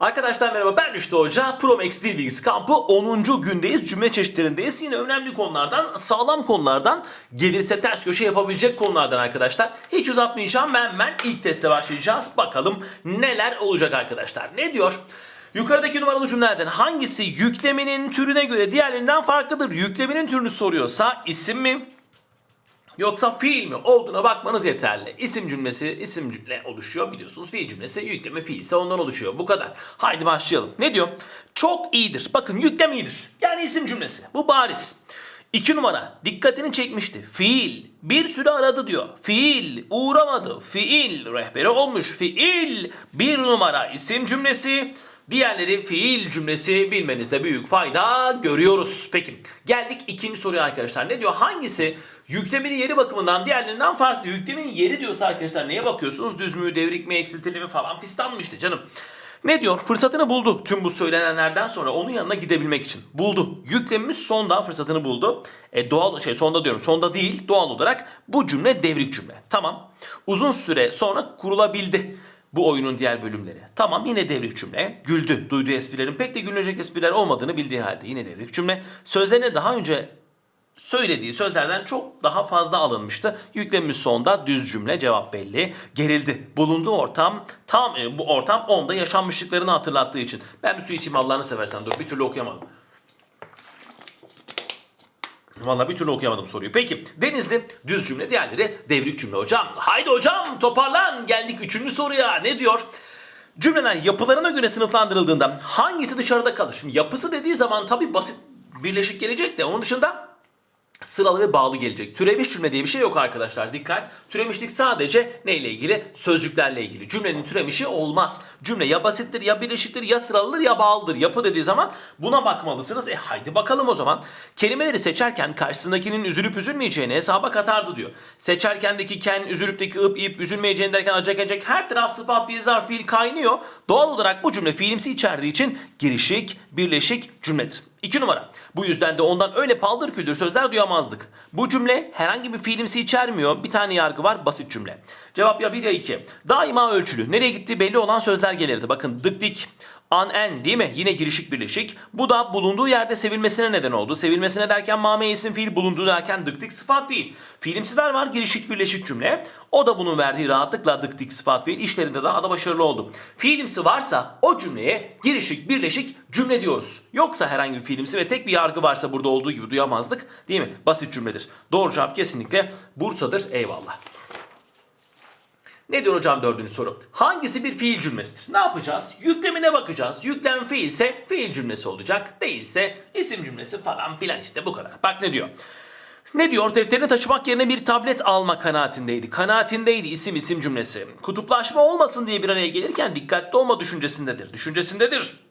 Arkadaşlar merhaba ben Rüştü Hoca. Pro Max Dil Bilgisi kampı 10. gündeyiz. Cümle çeşitlerindeyiz. Yine önemli konulardan, sağlam konulardan, gelirse ters köşe yapabilecek konulardan arkadaşlar. Hiç uzatmayacağım ben hemen ilk teste başlayacağız. Bakalım neler olacak arkadaşlar. Ne diyor? Yukarıdaki numaralı cümlelerden hangisi yüklemenin türüne göre diğerlerinden farklıdır? Yüklemenin türünü soruyorsa isim mi? Yoksa fiil mi olduğuna bakmanız yeterli. İsim cümlesi isim cümle oluşuyor biliyorsunuz. Fiil cümlesi yükleme fiil ise ondan oluşuyor. Bu kadar. Haydi başlayalım. Ne diyor? Çok iyidir. Bakın yüklem iyidir. Yani isim cümlesi. Bu bariz. İki numara dikkatini çekmişti. Fiil bir süre aradı diyor. Fiil uğramadı. Fiil rehberi olmuş. Fiil bir numara isim cümlesi. Diğerleri fiil cümlesi bilmenizde büyük fayda görüyoruz. Peki geldik ikinci soruya arkadaşlar. Ne diyor? Hangisi yüklemenin yeri bakımından diğerlerinden farklı? Yüklemenin yeri diyorsa arkadaşlar neye bakıyorsunuz? Düz mü, devrik mi, eksiltili mi falan fistan mı işte canım. Ne diyor? Fırsatını buldu tüm bu söylenenlerden sonra onun yanına gidebilmek için. Buldu. Yüklemimiz sonda fırsatını buldu. E doğal şey sonda diyorum. Sonda değil doğal olarak bu cümle devrik cümle. Tamam. Uzun süre sonra kurulabildi bu oyunun diğer bölümleri. Tamam yine devrik cümle. Güldü. Duyduğu esprilerin pek de gülünecek espriler olmadığını bildiği halde yine devrik cümle. Sözlerine daha önce söylediği sözlerden çok daha fazla alınmıştı. Yüklemimiz sonda düz cümle cevap belli. Gerildi. Bulunduğu ortam tam e, bu ortam onda yaşanmışlıklarını hatırlattığı için. Ben bir su içeyim Allah'ını seversen dur bir türlü okuyamadım. Vallahi bir türlü okuyamadım soruyu. Peki Denizli düz cümle diğerleri devrik cümle hocam. Haydi hocam toparlan geldik üçüncü soruya ne diyor? Cümleler yapılarına göre sınıflandırıldığında hangisi dışarıda kalır? Şimdi yapısı dediği zaman tabii basit birleşik gelecek de onun dışında sıralı ve bağlı gelecek. Türemiş cümle diye bir şey yok arkadaşlar. Dikkat. Türemişlik sadece neyle ilgili? Sözcüklerle ilgili. Cümlenin türemişi olmaz. Cümle ya basittir ya birleşiktir ya sıralıdır ya bağlıdır. Yapı dediği zaman buna bakmalısınız. E haydi bakalım o zaman. Kelimeleri seçerken karşısındakinin üzülüp üzülmeyeceğini hesaba katardı diyor. Seçerkendeki ken, üzülüpteki ıp, ip, üzülmeyeceğini derken acak acak her taraf sıfat, fiil, zarf, fiil kaynıyor. Doğal olarak bu cümle fiilimsi içerdiği için girişik, birleşik cümledir. İki numara. Bu yüzden de ondan öyle paldır küldür sözler duyamazdık. Bu cümle herhangi bir fiilimsi içermiyor. Bir tane yargı var basit cümle. Cevap ya bir ya iki. Daima ölçülü. Nereye gittiği belli olan sözler gelirdi. Bakın dık dik. An en değil mi? Yine girişik birleşik. Bu da bulunduğu yerde sevilmesine neden oldu. Sevilmesine derken mame isim fiil bulunduğu derken dık dik sıfat fiil. Fiilimsiler var girişik birleşik cümle. O da bunun verdiği rahatlıkla dık dik sıfat fiil işlerinde daha da başarılı oldu. Fiilimsi varsa o cümleye girişik birleşik cümle diyoruz. Yoksa herhangi bir fiilimsi ve tek bir yargı varsa burada olduğu gibi duyamazdık. Değil mi? Basit cümledir. Doğru cevap kesinlikle Bursa'dır. Eyvallah. Ne diyor hocam dördüncü soru? Hangisi bir fiil cümlesidir? Ne yapacağız? Yüklemine bakacağız. Yüklem fiilse fiil cümlesi olacak. Değilse isim cümlesi falan filan işte bu kadar. Bak ne diyor? Ne diyor? Defterini taşımak yerine bir tablet alma kanaatindeydi. Kanaatindeydi isim isim cümlesi. Kutuplaşma olmasın diye bir araya gelirken dikkatli olma düşüncesindedir. Düşüncesindedir.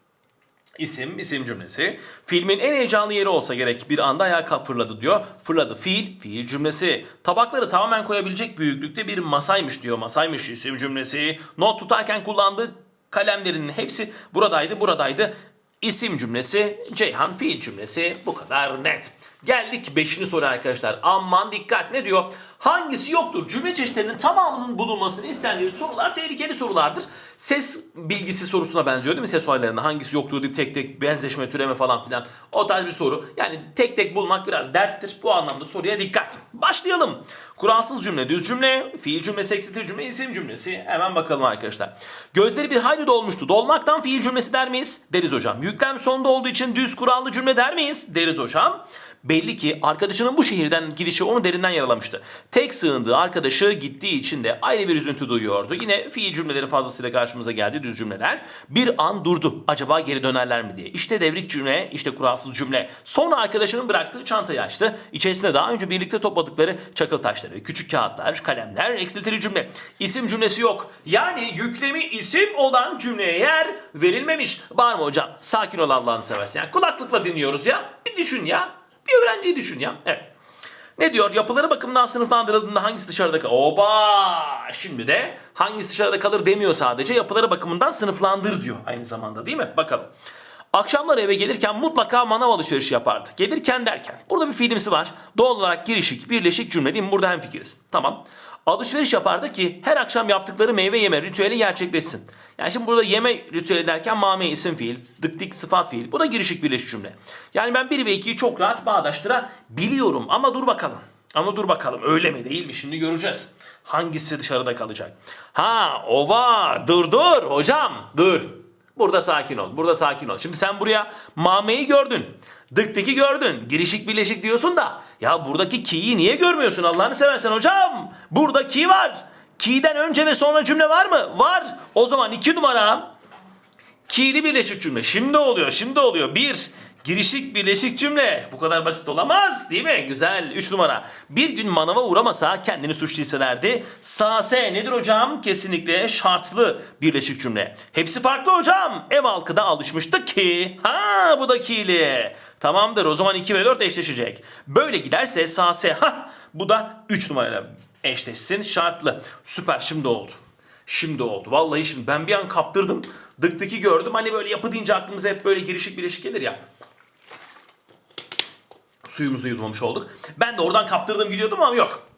İsim, isim cümlesi. Filmin en heyecanlı yeri olsa gerek bir anda ayağa fırladı diyor. Fırladı fiil, fiil cümlesi. Tabakları tamamen koyabilecek büyüklükte bir masaymış diyor. Masaymış isim cümlesi. Not tutarken kullandığı kalemlerinin hepsi buradaydı, buradaydı. İsim cümlesi, Ceyhan fiil cümlesi. Bu kadar net. Geldik 5. soru arkadaşlar. Aman dikkat ne diyor? Hangisi yoktur? Cümle çeşitlerinin tamamının bulunmasını istendiği sorular tehlikeli sorulardır. Ses bilgisi sorusuna benziyor değil mi? Ses olaylarında hangisi yoktur deyip tek tek benzeşme, türeme falan filan. O tarz bir soru. Yani tek tek bulmak biraz derttir. Bu anlamda soruya dikkat. Başlayalım. Kuralsız cümle, düz cümle, fiil cümlesi, eksiltili cümle, isim cümlesi. Hemen bakalım arkadaşlar. Gözleri bir hayli dolmuştu. Dolmaktan fiil cümlesi der miyiz? Deriz hocam. Yüklem sonda olduğu için düz kurallı cümle der miyiz? Deriz hocam. Belli ki arkadaşının bu şehirden gidişi onu derinden yaralamıştı. Tek sığındığı arkadaşı gittiği için de ayrı bir üzüntü duyuyordu. Yine fiil cümleleri fazlasıyla karşımıza geldi düz cümleler. Bir an durdu. Acaba geri dönerler mi diye. İşte devrik cümle, işte kuralsız cümle. Sonra arkadaşının bıraktığı çantayı açtı. İçerisinde daha önce birlikte topladıkları çakıl taşları, küçük kağıtlar, kalemler, eksiltili cümle. İsim cümlesi yok. Yani yüklemi isim olan cümleye yer verilmemiş. Bağırma hocam. Sakin ol Allah'ını seversen. Yani kulaklıkla dinliyoruz ya. Bir düşün ya. Bir öğrenciyi düşün ya. Evet. Ne diyor? Yapıları bakımından sınıflandırıldığında hangisi dışarıda kalır? Oba! Şimdi de hangisi dışarıda kalır demiyor sadece. Yapıları bakımından sınıflandır diyor aynı zamanda değil mi? Bakalım. Akşamları eve gelirken mutlaka manav alışverişi yapardı. Gelirken derken. Burada bir fiilimsi var. Doğal olarak girişik, birleşik cümle değil mi? Burada hemfikiriz. Tamam. Alışveriş yapardı ki her akşam yaptıkları meyve yeme ritüeli gerçekleşsin. Yani şimdi burada yeme ritüeli derken mame isim fiil, dık dik sıfat fiil. Bu da girişik birleşik cümle. Yani ben 1 ve 2'yi çok rahat bağdaştırabiliyorum ama dur bakalım. Ama dur bakalım öyle mi değil mi şimdi göreceğiz. Hangisi dışarıda kalacak? Ha o var dur dur hocam dur. Burada sakin ol. Burada sakin ol. Şimdi sen buraya mameyi gördün. Dıktaki gördün. Girişik birleşik diyorsun da. Ya buradaki ki'yi niye görmüyorsun Allah'ını seversen hocam? Burada ki var. Ki'den önce ve sonra cümle var mı? Var. O zaman iki numara. Ki'li birleşik cümle. Şimdi oluyor. Şimdi oluyor. Bir. Girişik birleşik cümle. Bu kadar basit olamaz değil mi? Güzel. Üç numara. Bir gün manava uğramasa kendini suçlu hissederdi. Sase nedir hocam? Kesinlikle şartlı birleşik cümle. Hepsi farklı hocam. Ev halkı da alışmıştı ki. Ha bu da ki'li. Tamamdır o zaman 2 ve 4 eşleşecek. Böyle giderse sase ha bu da 3 numarayla eşleşsin şartlı. Süper şimdi oldu. Şimdi oldu. Vallahi şimdi ben bir an kaptırdım. Dıktaki gördüm. Hani böyle yapı deyince aklımıza hep böyle girişik birleşik gelir ya. Suyumuzu da yudumlamış olduk. Ben de oradan kaptırdım gidiyordum ama yok.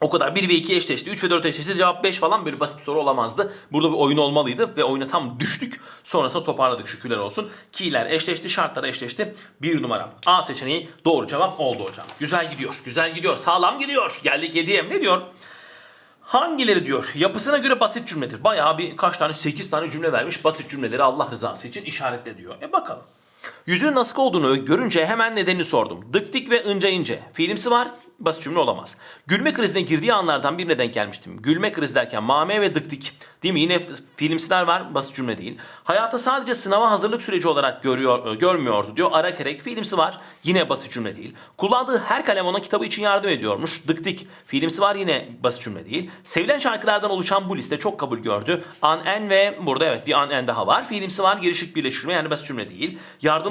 O kadar 1 ve 2 eşleşti. 3 ve 4 eşleşti. Cevap 5 falan böyle basit bir soru olamazdı. Burada bir oyun olmalıydı ve oyuna tam düştük. Sonrasında toparladık şükürler olsun. Ki'ler eşleşti, şartlar eşleşti. Bir numara. A seçeneği doğru cevap oldu hocam. Güzel gidiyor, güzel gidiyor. Sağlam gidiyor. Geldik 7'ye. Ne diyor? Hangileri diyor yapısına göre basit cümledir. Bayağı bir kaç tane 8 tane cümle vermiş basit cümleleri Allah rızası için işaretle diyor. E bakalım. Yüzünün nasıl olduğunu görünce hemen nedenini sordum. Dık ve ince ince. Fiilimsi var, basit cümle olamaz. Gülme krizine girdiği anlardan birine denk gelmiştim. Gülme kriz derken mame ve dık. Değil mi? Yine fiilimsiler var, basit cümle değil. Hayata sadece sınava hazırlık süreci olarak görüyor, görmüyordu diyor. Ara kerek fiilimsi var, yine basit cümle değil. Kullandığı her kalem ona kitabı için yardım ediyormuş. Dık dik. Var yine basit cümle değil. Sevilen şarkılardan oluşan bu liste çok kabul gördü. An en ve burada evet bir an en daha var. Fiilimsi var, girişik birleşik yani basit cümle değil.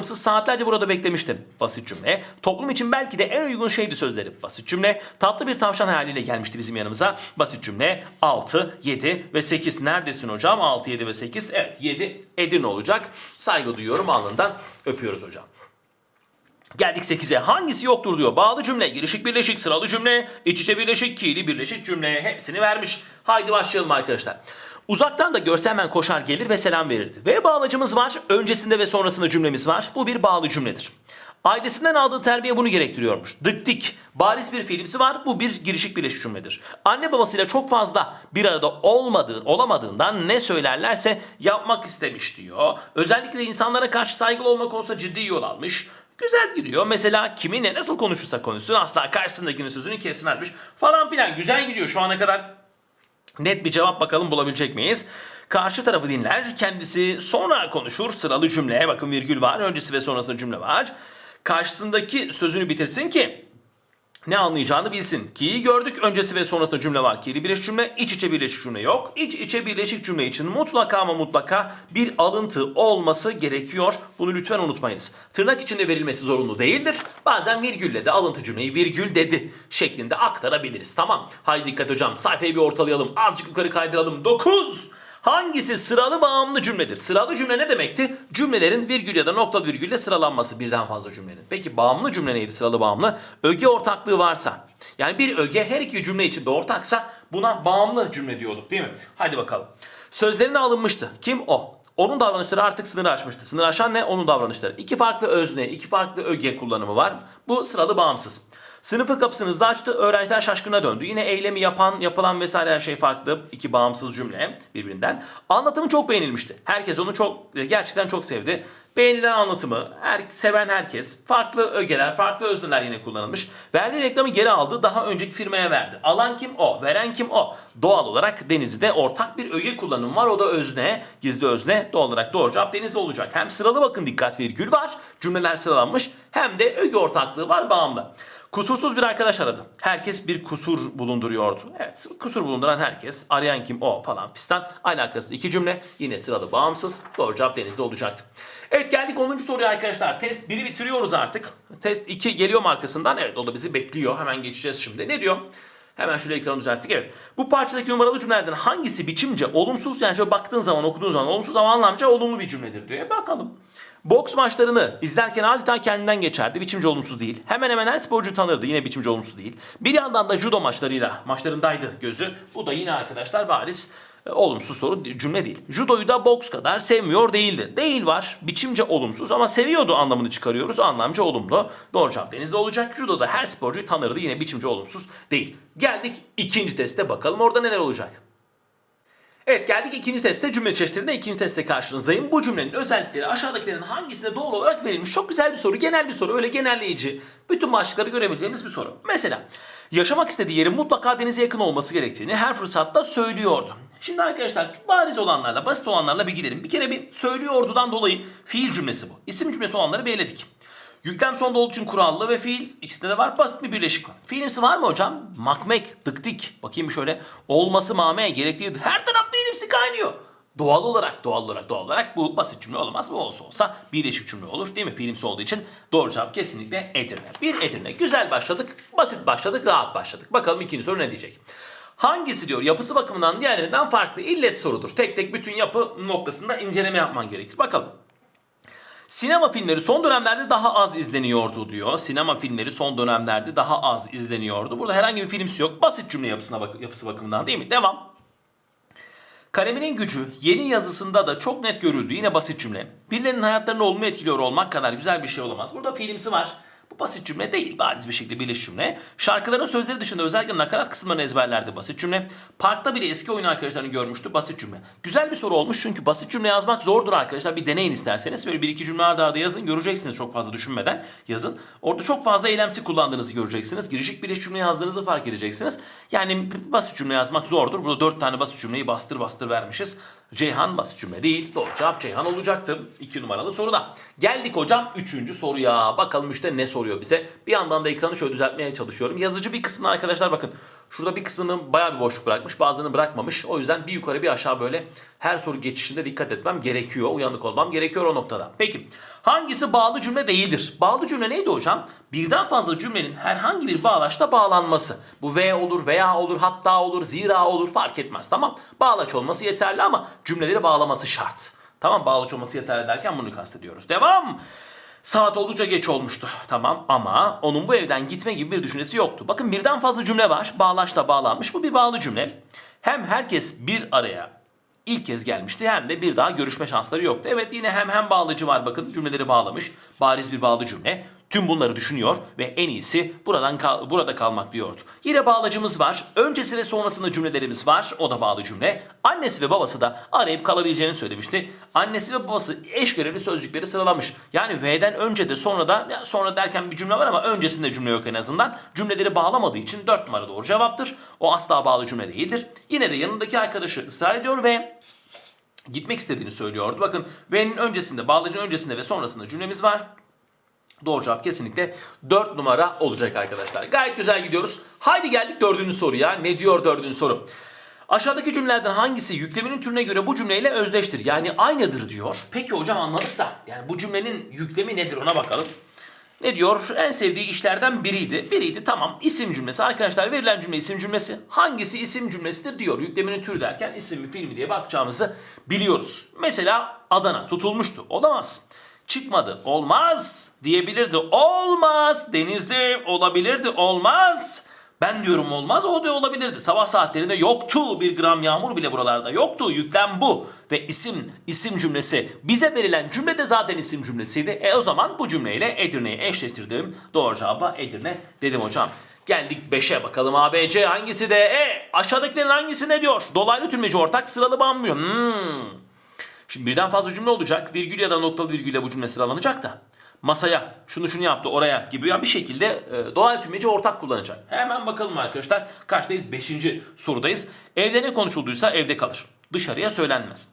Yardımsız saatlerce burada beklemiştim. Basit cümle. Toplum için belki de en uygun şeydi sözleri. Basit cümle. Tatlı bir tavşan hayaliyle gelmişti bizim yanımıza. Basit cümle. 6, 7 ve 8. Neredesin hocam? 6, 7 ve 8. Evet 7 Edirne olacak. Saygı duyuyorum alnından. Öpüyoruz hocam. Geldik 8'e. Hangisi yoktur diyor. Bağlı cümle, girişik birleşik, sıralı cümle, iç içe birleşik, ki'li birleşik cümle. Hepsini vermiş. Haydi başlayalım arkadaşlar. Uzaktan da görse hemen koşar gelir ve selam verirdi. Ve bağlacımız var. Öncesinde ve sonrasında cümlemiz var. Bu bir bağlı cümledir. Ailesinden aldığı terbiye bunu gerektiriyormuş. Dık dik. Bariz bir fiilimsi var. Bu bir girişik birleşik cümledir. Anne babasıyla çok fazla bir arada olmadığı, olamadığından ne söylerlerse yapmak istemiş diyor. Özellikle insanlara karşı saygılı olma konusunda ciddi yol almış. Güzel gidiyor. Mesela kiminle nasıl konuşursa konuşsun asla karşısındakinin sözünü kesmezmiş falan filan. Güzel gidiyor şu ana kadar. Net bir cevap bakalım bulabilecek miyiz? Karşı tarafı dinler, kendisi sonra konuşur. Sıralı cümle, bakın virgül var, öncesi ve sonrasında cümle var. Karşısındaki sözünü bitirsin ki ne anlayacağını bilsin. Ki'yi gördük. Öncesi ve sonrasında cümle var. Ki'li birleşik cümle, iç içe birleşik cümle yok. İç içe birleşik cümle için mutlaka ama mutlaka bir alıntı olması gerekiyor. Bunu lütfen unutmayınız. Tırnak içinde verilmesi zorunlu değildir. Bazen virgülle de alıntı cümleyi virgül dedi şeklinde aktarabiliriz. Tamam. Haydi dikkat hocam. Sayfayı bir ortalayalım. Azıcık yukarı kaydıralım. 9. Hangisi sıralı bağımlı cümledir? Sıralı cümle ne demekti? Cümlelerin virgül ya da nokta virgülle sıralanması birden fazla cümlenin. Peki bağımlı cümle neydi sıralı bağımlı? Öge ortaklığı varsa. Yani bir öge her iki cümle içinde ortaksa buna bağımlı cümle diyorduk değil mi? Hadi bakalım. Sözlerine alınmıştı. Kim o? Onun davranışları artık sınırı aşmıştı. Sınır aşan ne? Onun davranışları. İki farklı özne, iki farklı öge kullanımı var. Bu sıralı bağımsız. Sınıfı kapısını hızlı açtı. Öğrenciler şaşkına döndü. Yine eylemi yapan, yapılan vesaire her şey farklı. İki bağımsız cümle birbirinden. Anlatımı çok beğenilmişti. Herkes onu çok gerçekten çok sevdi. Beğenilen anlatımı, her, seven herkes, farklı ögeler, farklı özneler yine kullanılmış. Verdiği reklamı geri aldı, daha önceki firmaya verdi. Alan kim o, veren kim o. Doğal olarak Denizli'de ortak bir öge kullanımı var, o da özne, gizli özne. Doğal olarak doğru cevap Denizli olacak. Hem sıralı bakın dikkat virgül var, cümleler sıralanmış, hem de öge ortaklığı var bağımlı. Kusursuz bir arkadaş aradı. Herkes bir kusur bulunduruyordu. Evet kusur bulunduran herkes. Arayan kim o falan fistan. Alakası iki cümle. Yine sıralı bağımsız. Doğru cevap denizde olacaktı. Evet geldik 10. soruya arkadaşlar. Test 1'i bitiriyoruz artık. Test 2 geliyor mu arkasından? Evet o da bizi bekliyor. Hemen geçeceğiz şimdi. Ne diyor? Hemen şöyle ekranı düzelttik. Evet. Bu parçadaki numaralı cümlelerden hangisi biçimce olumsuz yani şöyle baktığın zaman okuduğun zaman olumsuz ama anlamca olumlu bir cümledir diyor. E bakalım. Boks maçlarını izlerken adeta kendinden geçerdi. Biçimce olumsuz değil. Hemen hemen her sporcu tanırdı. Yine biçimce olumsuz değil. Bir yandan da judo maçlarıyla maçlarındaydı gözü. Bu da yine arkadaşlar bariz e, olumsuz soru cümle değil. Judoyu da boks kadar sevmiyor değildi. Değil var. Biçimce olumsuz ama seviyordu anlamını çıkarıyoruz. Anlamca olumlu. Doğru cevap denizde olacak. Judoda her sporcuyu tanırdı. Yine biçimce olumsuz değil. Geldik ikinci teste bakalım orada neler olacak. Evet geldik ikinci teste cümle çeşitlerinde ikinci teste karşınızdayım. Bu cümlenin özellikleri aşağıdakilerin hangisine doğru olarak verilmiş? Çok güzel bir soru, genel bir soru, öyle genelleyici. Bütün başlıkları görebileceğimiz bir soru. Mesela yaşamak istediği yerin mutlaka denize yakın olması gerektiğini her fırsatta söylüyordu. Şimdi arkadaşlar bariz olanlarla, basit olanlarla bir gidelim. Bir kere bir söylüyordudan dolayı fiil cümlesi bu. İsim cümlesi olanları belirledik. Yüklem sonda olduğu için kurallı ve fiil ikisinde de var. Basit bir birleşik var. Fiilimsi var mı hocam? Makmek, dıktik. Bakayım şöyle. Olması mame, gerekliydi. Her taraf fiilimsi kaynıyor. Doğal olarak, doğal olarak, doğal olarak bu basit cümle olamaz. Bu olsa olsa birleşik cümle olur değil mi? Fiilimsi olduğu için doğru cevap kesinlikle Edirne. Bir Edirne. Güzel başladık, basit başladık, rahat başladık. Bakalım ikinci soru ne diyecek? Hangisi diyor yapısı bakımından diğerlerinden farklı illet sorudur. Tek tek bütün yapı noktasında inceleme yapman gerekir. Bakalım. Sinema filmleri son dönemlerde daha az izleniyordu diyor. Sinema filmleri son dönemlerde daha az izleniyordu. Burada herhangi bir filmsi yok. Basit cümle yapısına bak yapısı bakımından değil mi? Devam. Kaleminin gücü yeni yazısında da çok net görüldü. Yine basit cümle. Birilerinin hayatlarını olumlu etkiliyor olmak kadar güzel bir şey olamaz. Burada fiilimsi var. Bu basit cümle değil. Bariz bir şekilde birleş cümle. Şarkıların sözleri dışında özellikle nakarat kısımlarını ezberlerdi. Basit cümle. Parkta bile eski oyun arkadaşlarını görmüştü. Basit cümle. Güzel bir soru olmuş çünkü basit cümle yazmak zordur arkadaşlar. Bir deneyin isterseniz. Böyle bir iki cümle arda arda yazın. Göreceksiniz çok fazla düşünmeden yazın. Orada çok fazla eylemsi kullandığınızı göreceksiniz. Girişik birleş cümle yazdığınızı fark edeceksiniz. Yani basit cümle yazmak zordur. Burada dört tane basit cümleyi bastır bastır vermişiz. Ceyhan basit cümle değil. Doğru cevap Ceyhan olacaktı. 2 numaralı soruda. Geldik hocam 3. soruya. Bakalım işte ne soruyor bize. Bir yandan da ekranı şöyle düzeltmeye çalışıyorum. Yazıcı bir kısmını arkadaşlar bakın. Şurada bir kısmını bayağı bir boşluk bırakmış. Bazılarını bırakmamış. O yüzden bir yukarı bir aşağı böyle her soru geçişinde dikkat etmem gerekiyor. Uyanık olmam gerekiyor o noktada. Peki hangisi bağlı cümle değildir? Bağlı cümle neydi hocam? Birden fazla cümlenin herhangi bir bağlaçta bağlanması. Bu ve olur, veya olur, hatta olur, zira olur fark etmez tamam. Bağlaç olması yeterli ama cümleleri bağlaması şart. Tamam bağlaç olması yeterli derken bunu kastediyoruz. Devam. Saat oldukça geç olmuştu. Tamam ama onun bu evden gitme gibi bir düşüncesi yoktu. Bakın birden fazla cümle var. Bağlaçla bağlanmış. Bu bir bağlı cümle. Hem herkes bir araya ilk kez gelmişti hem de bir daha görüşme şansları yoktu. Evet yine hem hem bağlıcı var bakın cümleleri bağlamış. Bariz bir bağlı cümle. Tüm bunları düşünüyor ve en iyisi buradan kal- burada kalmak diyordu. Yine bağlacımız var. Öncesi ve sonrasında cümlelerimiz var. O da bağlı cümle. Annesi ve babası da arayıp kalabileceğini söylemişti. Annesi ve babası eş görevli sözcükleri sıralamış. Yani V'den önce de sonra da sonra derken bir cümle var ama öncesinde cümle yok en azından. Cümleleri bağlamadığı için 4 numara doğru cevaptır. O asla bağlı cümle değildir. Yine de yanındaki arkadaşı ısrar ediyor ve gitmek istediğini söylüyordu. Bakın V'nin öncesinde, bağlacının öncesinde ve sonrasında cümlemiz var. Doğru cevap kesinlikle 4 numara olacak arkadaşlar. Gayet güzel gidiyoruz. Haydi geldik dördüncü soruya. Ne diyor dördüncü soru? Aşağıdaki cümlelerden hangisi yüklemenin türüne göre bu cümleyle özdeştir? Yani aynıdır diyor. Peki hocam anladık da. Yani bu cümlenin yüklemi nedir ona bakalım. Ne diyor? En sevdiği işlerden biriydi. Biriydi tamam. İsim cümlesi. Arkadaşlar verilen cümle isim cümlesi. Hangisi isim cümlesidir diyor. Yükleminin türü derken isim mi film mi diye bakacağımızı biliyoruz. Mesela Adana tutulmuştu. Olamaz. Çıkmadı. Olmaz diyebilirdi. Olmaz. Denizde olabilirdi. Olmaz. Ben diyorum olmaz o da olabilirdi. Sabah saatlerinde yoktu bir gram yağmur bile buralarda yoktu. Yüklem bu ve isim isim cümlesi bize verilen cümle de zaten isim cümlesiydi. E o zaman bu cümleyle Edirne'yi eşleştirdim. Doğru cevaba Edirne dedim hocam. Geldik 5'e bakalım ABC hangisi de E aşağıdakilerin hangisi ne diyor? Dolaylı tümleci ortak sıralı bağımlıyor. Hmm. Şimdi birden fazla cümle olacak. Virgül ya da noktalı virgülle bu cümle sıralanacak da. Masaya şunu şunu yaptı oraya gibi yani bir şekilde e, doğal tümleci ortak kullanacak. Hemen bakalım arkadaşlar. Kaçtayız? Beşinci sorudayız. Evde ne konuşulduysa evde kalır. Dışarıya söylenmez.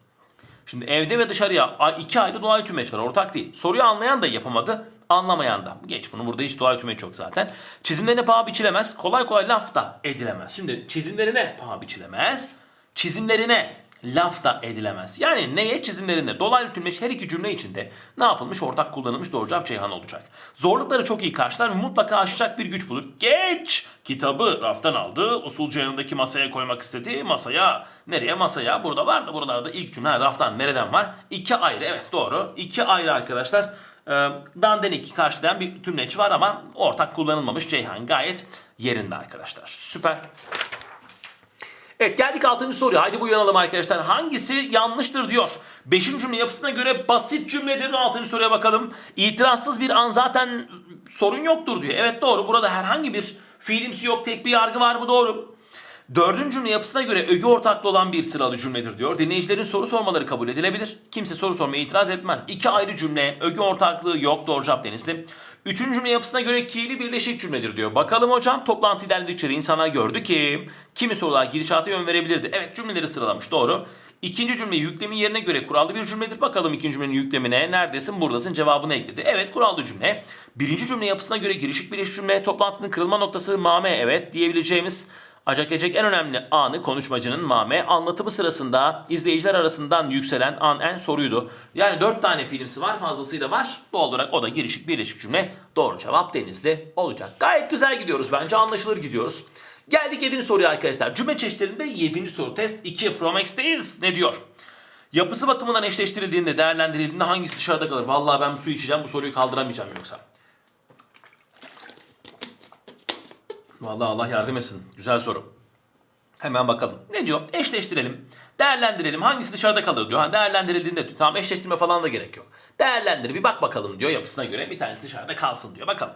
Şimdi evde ve dışarıya iki ayrı doğal tümeç var. Ortak değil. Soruyu anlayan da yapamadı. Anlamayan da. Geç bunu burada hiç doğal tümeç yok zaten. Çizimlerine paha biçilemez. Kolay kolay laf da edilemez. Şimdi çizimlerine paha biçilemez. Çizimlerine laf da edilemez. Yani neye çizimlerinde dolaylı tümleç her iki cümle içinde ne yapılmış ortak kullanılmış doğru cevap Ceyhan olacak. Zorlukları çok iyi karşılar ve mutlaka aşacak bir güç bulur. Geç! Kitabı raftan aldı. Usulcu yanındaki masaya koymak istedi. Masaya nereye? Masaya. Burada var da buralarda ilk cümle raftan nereden var? İki ayrı evet doğru. İki ayrı arkadaşlar. Ee, Dandeniki karşılayan bir tümleç var ama ortak kullanılmamış Ceyhan gayet yerinde arkadaşlar. Süper. Evet geldik 6. soruya. Haydi uyanalım arkadaşlar. Hangisi yanlıştır diyor. 5. cümle yapısına göre basit cümledir. 6. soruya bakalım. İtirazsız bir an zaten sorun yoktur diyor. Evet doğru. Burada herhangi bir fiilimsi yok. Tek bir yargı var. Bu doğru. Dördüncü cümle yapısına göre öge ortaklı olan bir sıralı cümledir diyor. Dinleyicilerin soru sormaları kabul edilebilir. Kimse soru sormaya itiraz etmez. İki ayrı cümle, öge ortaklığı yok. Doğru cevap Denizli. Üçüncü cümle yapısına göre ki'li birleşik cümledir diyor. Bakalım hocam toplantı ilerledikçe insanlar gördü ki kimi sorular gidişata yön verebilirdi. Evet cümleleri sıralamış doğru. İkinci cümle yüklemin yerine göre kurallı bir cümledir. Bakalım ikinci cümlenin yüklemine neredesin buradasın cevabını ekledi. Evet kurallı cümle. Birinci cümle yapısına göre girişik birleşik cümle toplantının kırılma noktası mame evet diyebileceğimiz Acak ecek en önemli anı konuşmacının mame anlatımı sırasında izleyiciler arasından yükselen an en soruydu. Yani dört tane filmsi var fazlasıyla var. Doğal olarak o da girişik birleşik cümle doğru cevap Denizli olacak. Gayet güzel gidiyoruz bence anlaşılır gidiyoruz. Geldik 7. soruya arkadaşlar. Cümle çeşitlerinde 7. soru test 2 Pro Max'teyiz. Ne diyor? Yapısı bakımından eşleştirildiğinde, değerlendirildiğinde hangisi dışarıda kalır? Vallahi ben su içeceğim bu soruyu kaldıramayacağım yoksa. Vallahi Allah yardım etsin. Güzel soru. Hemen bakalım. Ne diyor? Eşleştirelim. Değerlendirelim. Hangisi dışarıda kalır diyor. Ha, değerlendirildiğinde diyor. Tamam eşleştirme falan da gerek yok. Değerlendir bir bak bakalım diyor yapısına göre. Bir tanesi dışarıda kalsın diyor. Bakalım.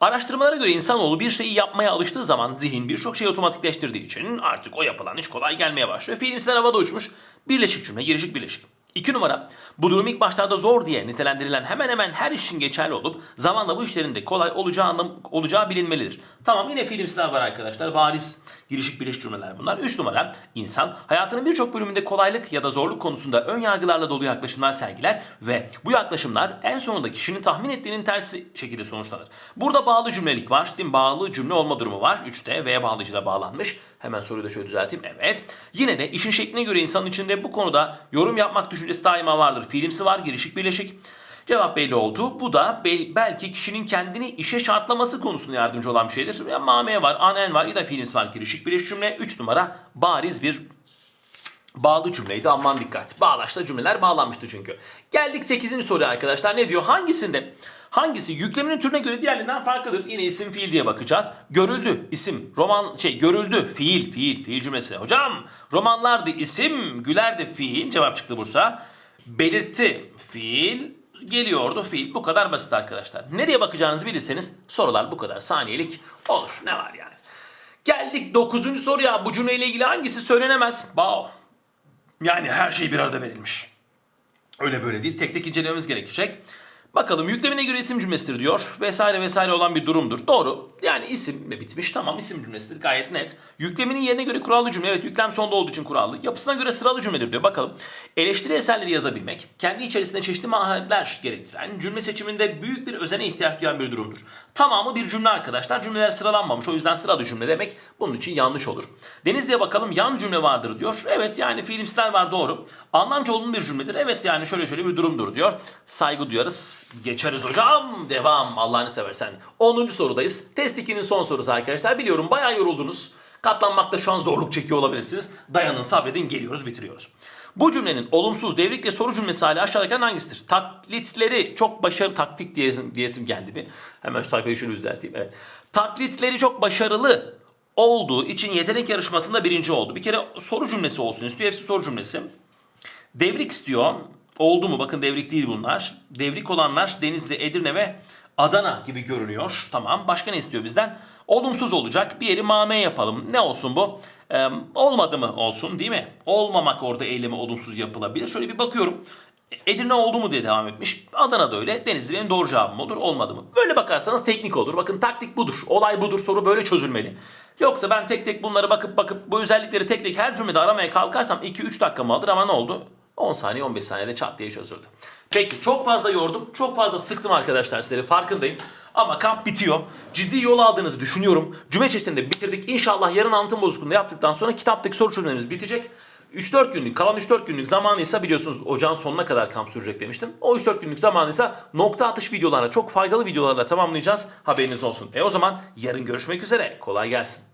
Araştırmalara göre insanoğlu bir şeyi yapmaya alıştığı zaman zihin birçok şeyi otomatikleştirdiği için artık o yapılan iş kolay gelmeye başlıyor. Filmsler havada uçmuş. Birleşik cümle, girişik birleşik. İki numara. Bu durum ilk başlarda zor diye nitelendirilen hemen hemen her iş için geçerli olup zamanla bu işlerin de kolay olacağı, anlam, olacağı bilinmelidir. Tamam yine filmsler var arkadaşlar. Bariz girişik birleşik cümleler bunlar. Üç numara. İnsan hayatının birçok bölümünde kolaylık ya da zorluk konusunda ön yargılarla dolu yaklaşımlar sergiler ve bu yaklaşımlar en sonunda kişinin tahmin ettiğinin tersi şekilde sonuçlanır. Burada bağlı cümlelik var. Değil mi? Bağlı cümle olma durumu var. 3'te V bağlıcıda bağlanmış. Hemen soruyu da şöyle düzelteyim. Evet. Yine de işin şekline göre insanın içinde bu konuda yorum yapmak düşüncesi daima vardır. Fiilimsi var, girişik birleşik. Cevap belli oldu. Bu da bel- belki kişinin kendini işe şartlaması konusunda yardımcı olan bir şeydir. Ya mame var, anen var ya da fiilimsi var, girişik birleşik cümle. 3 numara bariz bir Bağlı cümleydi aman dikkat. Bağlaçla cümleler bağlanmıştı çünkü. Geldik 8. soruya arkadaşlar. Ne diyor? Hangisinde? Hangisi yükleminin türüne göre diğerlerinden farklıdır? Yine isim fiil diye bakacağız. Görüldü isim. Roman şey görüldü fiil fiil fiil cümlesi. Hocam romanlardı isim, gülerdi fiil. Cevap çıktı Bursa. Belirtti fiil, geliyordu fiil. Bu kadar basit arkadaşlar. Nereye bakacağınızı bilirseniz sorular bu kadar saniyelik olur. Ne var yani? Geldik 9. soruya. Bu cümleyle ilgili hangisi söylenemez? Bao. Yani her şey bir arada verilmiş. Öyle böyle değil. Tek tek incelememiz gerekecek. Bakalım yüklemine göre isim cümlesidir diyor. Vesaire vesaire olan bir durumdur. Doğru. Yani isim ve bitmiş. Tamam isim cümlesidir. Gayet net. Yükleminin yerine göre kurallı cümle. Evet yüklem sonda olduğu için kurallı. Yapısına göre sıralı cümledir diyor. Bakalım. Eleştiri eserleri yazabilmek, kendi içerisinde çeşitli maharetler gerektiren, cümle seçiminde büyük bir özene ihtiyaç duyan bir durumdur. Tamamı bir cümle arkadaşlar. Cümleler sıralanmamış. O yüzden sıralı cümle demek bunun için yanlış olur. Denizli'ye bakalım yan cümle vardır diyor. Evet yani fiilimsler var doğru. Anlamcı olumlu bir cümledir. Evet yani şöyle şöyle bir durumdur diyor. Saygı duyarız. Geçeriz hocam. Devam Allah'ını seversen. 10. sorudayız. Test 2'nin son sorusu arkadaşlar. Biliyorum bayağı yoruldunuz. Katlanmakta şu an zorluk çekiyor olabilirsiniz. Dayanın sabredin geliyoruz bitiriyoruz. Bu cümlenin olumsuz devrik ve soru cümlesi hali aşağıdakilerden hangisidir? Taklitleri çok başarılı taktik diyesim, diyesim geldi bir. Hemen şu sayfayı şunu düzelteyim. Evet. Taklitleri çok başarılı olduğu için yetenek yarışmasında birinci oldu. Bir kere soru cümlesi olsun istiyor. Hepsi soru cümlesi. Devrik istiyor. Oldu mu? Bakın devrik değil bunlar. Devrik olanlar Denizli, Edirne ve Adana gibi görünüyor. Tamam. Başka ne istiyor bizden? Olumsuz olacak. Bir yeri mame yapalım. Ne olsun bu? Ee, olmadı mı olsun değil mi? Olmamak orada eylemi olumsuz yapılabilir. Şöyle bir bakıyorum. Edirne oldu mu diye devam etmiş. Adana da öyle. Denizli benim doğru cevabım olur. Olmadı mı? Böyle bakarsanız teknik olur. Bakın taktik budur. Olay budur. Soru böyle çözülmeli. Yoksa ben tek tek bunları bakıp bakıp bu özellikleri tek tek her cümlede aramaya kalkarsam 2-3 dakikamı alır ama ne oldu? 10 saniye 15 saniyede çat diye çözüldü. Peki çok fazla yordum. Çok fazla sıktım arkadaşlar sizleri farkındayım. Ama kamp bitiyor. Ciddi yol aldığınızı düşünüyorum. Cümle çeşitinde bitirdik. İnşallah yarın anlatım bozukluğunda yaptıktan sonra kitaptaki soru çözümlerimiz bitecek. 3-4 günlük kalan 3-4 günlük zamanıysa biliyorsunuz ocağın sonuna kadar kamp sürecek demiştim. O 3-4 günlük zamanıysa nokta atış videolarına çok faydalı videolarla tamamlayacağız. Haberiniz olsun. E o zaman yarın görüşmek üzere. Kolay gelsin.